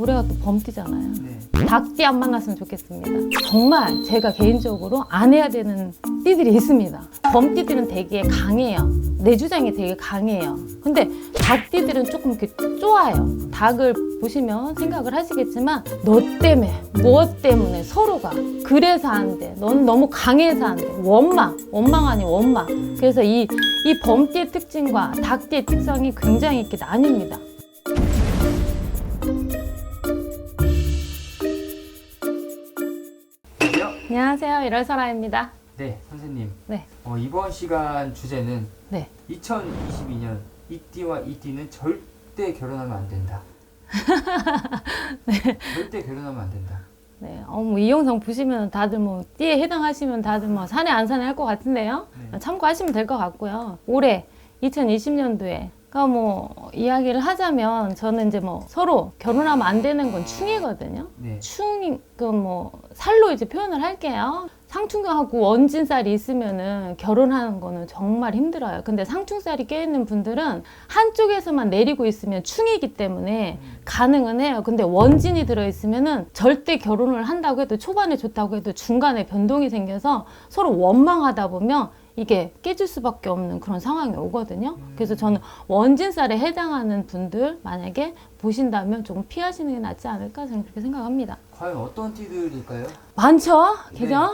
올해가 또 범띠잖아요. 네. 닭띠 안 만났으면 좋겠습니다. 정말 제가 개인적으로 안 해야 되는 띠들이 있습니다. 범띠들은 되게 강해요. 내 주장이 되게 강해요. 근데 닭띠들은 조금 이렇게 쪼아요. 닭을 보시면 생각을 하시겠지만 너 때문에 무엇 때문에 서로가 그래서 안 돼. 넌 너무 강해서 안 돼. 원망, 원망 아니 원망. 그래서 이, 이 범띠의 특징과 닭띠의 특성이 굉장히 이렇게 나뉩니다. 안녕하세요. 안녕하세요. 이럴사라입니다. 네, 선생님. 네. 어, 이번 시간 주제는 네. 2022년 이띠와 이띠는 절대 결혼하면 안 된다. 절대 결혼하면 안 된다. 네, 어, 뭐, 이 영상 보시면 다들 뭐, 띠에 해당하시면 다들 뭐, 사내 안 사내 할 것 같은데요. 네. 참고하시면 될 것 같고요. 올해 2020년도에 그러니까 뭐 이야기를 하자면 저는 이제 뭐 서로 결혼하면 안 되는 건 충이거든요. 네. 충, 그뭐 살로 이제 표현을 할게요. 상충하고 원진살이 있으면은 결혼하는 거는 정말 힘들어요. 근데 상충살이 껴있는 분들은 한쪽에서만 내리고 있으면 충이기 때문에 가능은 해요. 근데 원진이 들어있으면은 절대 결혼을 한다고 해도 초반에 좋다고 해도 중간에 변동이 생겨서 서로 원망하다 보면 이게 깨질 수밖에 없는 그런 상황이 오거든요. 그래서 저는 원진살에 해당하는 분들 만약에 보신다면 조금 피하시는 게 낫지 않을까 저는 그렇게 생각합니다. 과연 어떤 띠들일까요? 많죠? 그죠?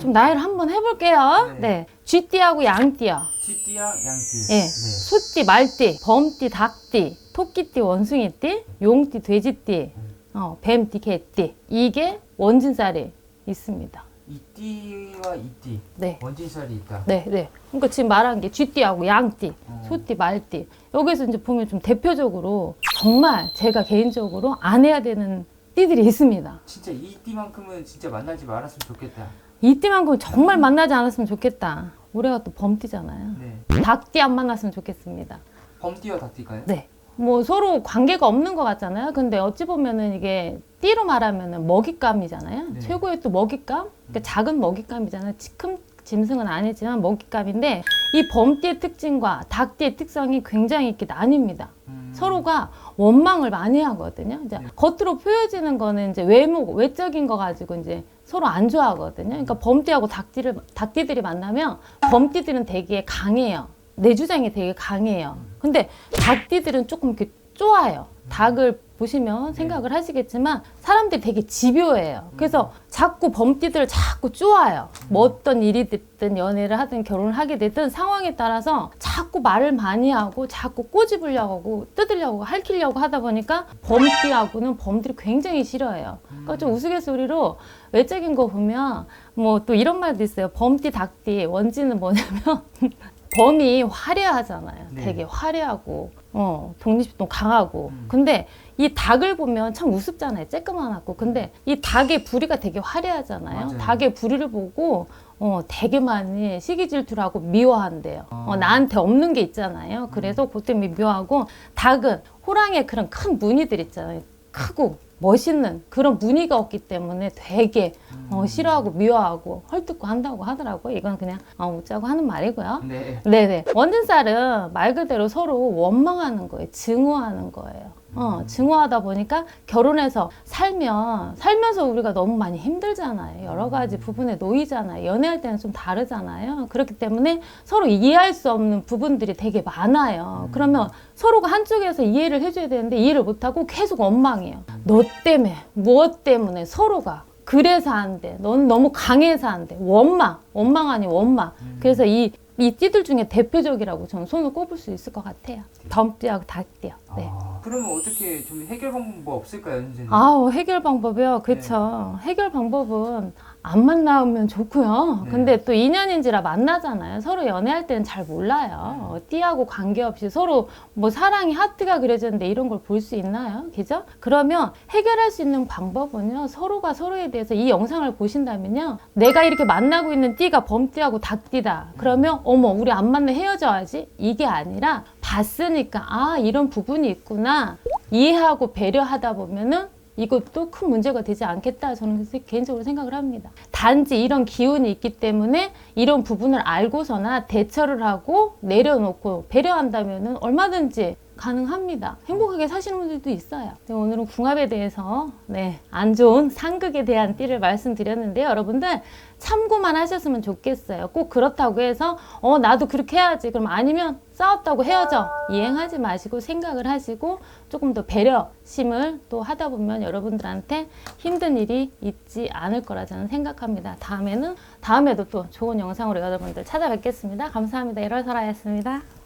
좀 나열을 한번 해볼게요. 네. 네. 쥐띠하고 양띠요. 쥐띠랑 양띠. 예. 네. 소띠, 말띠, 범띠, 닭띠, 토끼띠, 원숭이띠, 용띠, 돼지띠, 어, 뱀띠, 개띠. 이게 원진살이 있습니다. 이띠와 이띠. 네. 원진살이 있다. 네, 네. 그러니까 지금 말한 게 쥐띠하고 양띠, 어. 소띠, 말띠. 여기서 이제 보면 좀 대표적으로 정말 제가 개인적으로 안 해야 되는 띠들이 있습니다. 진짜 이 띠만큼은 진짜 만나지 말았으면 좋겠다. 이때만큼 정말 만나지 않았으면 좋겠다. 올해가 또 범띠잖아요. 네. 닭띠 안 만났으면 좋겠습니다. 범띠와 닭띠가요? 네. 뭐 서로 관계가 없는 것 같잖아요. 근데 어찌 보면은 이게 띠로 말하면은 먹잇감이잖아요. 네. 최고의 또 먹잇감. 그러니까 작은 먹잇감이잖아요. 큰 짐승은 아니지만 먹잇감인데 이 범띠의 특징과 닭띠의 특성이 굉장히 이렇게 나뉩니다. 음. 서로가 원망을 많이 하거든요. 이제 네. 겉으로 보여지는 거는 이제 외모, 외적인 거 가지고 이제 서로 안 좋아하거든요. 그러니까 범띠하고 닭띠를, 닭띠들이 만나면 범띠들은 되게 강해요. 내 주장이 되게 강해요. 근데 닭띠들은 조금 이렇게 쪼아요. 닭을 보시면 생각을 하시겠지만 사람들이 되게 집요해요. 그래서 자꾸 범띠들을 자꾸 쪼아요. 뭐 어떤 일이 됐든 연애를 하든 결혼을 하게 되든 상황에 따라서 자꾸 말을 많이 하고 자꾸 꼬집으려고 하고 뜯으려고 할키려고 하다 보니까 범띠하고는 범들이 굉장히 싫어해요. 그러니까 좀 우스갯소리로 외적인 거 보면 뭐 또 이런 말도 있어요. 범띠, 닭띠 원지는 뭐냐면 범이 화려하잖아요. 네. 되게 화려하고 어, 독립심도 강하고. 음. 근데 이 닭을 보면 참 우습잖아요. 쬐끄만하고. 근데 이 닭의 부리가 되게 화려하잖아요. 맞아요. 닭의 부리를 보고 어, 되게 많이 시기 질투를 하고 미워한대요. 아. 어, 나한테 없는 게 있잖아요. 그래서 그것 때문에 미워하고 닭은 호랑이의 그런 큰 무늬들 있잖아요. 크고 멋있는 그런 무늬가 없기 때문에 되게 어, 싫어하고 미워하고 헐뜯고 한다고 하더라고요. 이건 그냥 어, 웃자고 하는 말이고요. 네. 네네. 원진살은 말 그대로 서로 원망하는 거예요. 증오하는 거예요. 어, 증오하다 보니까 결혼해서 살면, 살면서 우리가 너무 많이 힘들잖아요. 여러 가지 부분에 놓이잖아요. 연애할 때는 좀 다르잖아요. 그렇기 때문에 서로 이해할 수 없는 부분들이 되게 많아요. 그러면 서로가 한쪽에서 이해를 해줘야 되는데 이해를 못하고 계속 원망해요. 너 때문에, 무엇 때문에 서로가. 그래서 안 돼. 넌 너무 강해서 안 돼. 원망. 원망 아니 원망. 그래서 이, 이 띠들 중에 대표적이라고 저는 손을 꼽을 수 있을 것 같아요. 덤띠하고 닭띠요. 네. 아, 그러면 어떻게 좀 해결 방법 없을까요, 선생님? 아우 해결 방법이요. 그렇죠. 해결 방법은 안 만나면 좋고요. 네. 근데 또 인연인지라 만나잖아요. 서로 연애할 때는 잘 몰라요. 네. 띠하고 관계없이 서로 뭐 사랑이 하트가 그려졌는데 이런 걸 볼 수 있나요? 그죠? 그러면 해결할 수 있는 방법은요. 서로가 서로에 대해서 이 영상을 보신다면요. 내가 이렇게 만나고 있는 띠가 범띠하고 닭띠다. 그러면 어머 우리 안 만나 헤어져야지. 이게 아니라 봤으니까 아 이런 부분이 있구나. 이해하고 배려하다 보면은 이것도 큰 문제가 되지 않겠다 저는 세- 개인적으로 생각을 합니다. 단지 이런 기운이 있기 때문에 이런 부분을 알고서나 대처를 하고 내려놓고 배려한다면은 얼마든지 가능합니다. 행복하게 사시는 분들도 있어요. 네, 오늘은 궁합에 대해서 네, 안 좋은 상극에 대한 띠를 말씀드렸는데요. 여러분들 참고만 하셨으면 좋겠어요. 꼭 그렇다고 해서 어 나도 그렇게 해야지. 그럼 아니면 싸웠다고 헤어져. 이행하지 마시고 생각을 하시고 조금 더 배려심을 또 하다 보면 여러분들한테 힘든 일이 있지 않을 거라 저는 생각합니다. 다음에는 다음에도 또 좋은 영상으로 여러분들 찾아뵙겠습니다. 감사합니다. 1월 설아였습니다.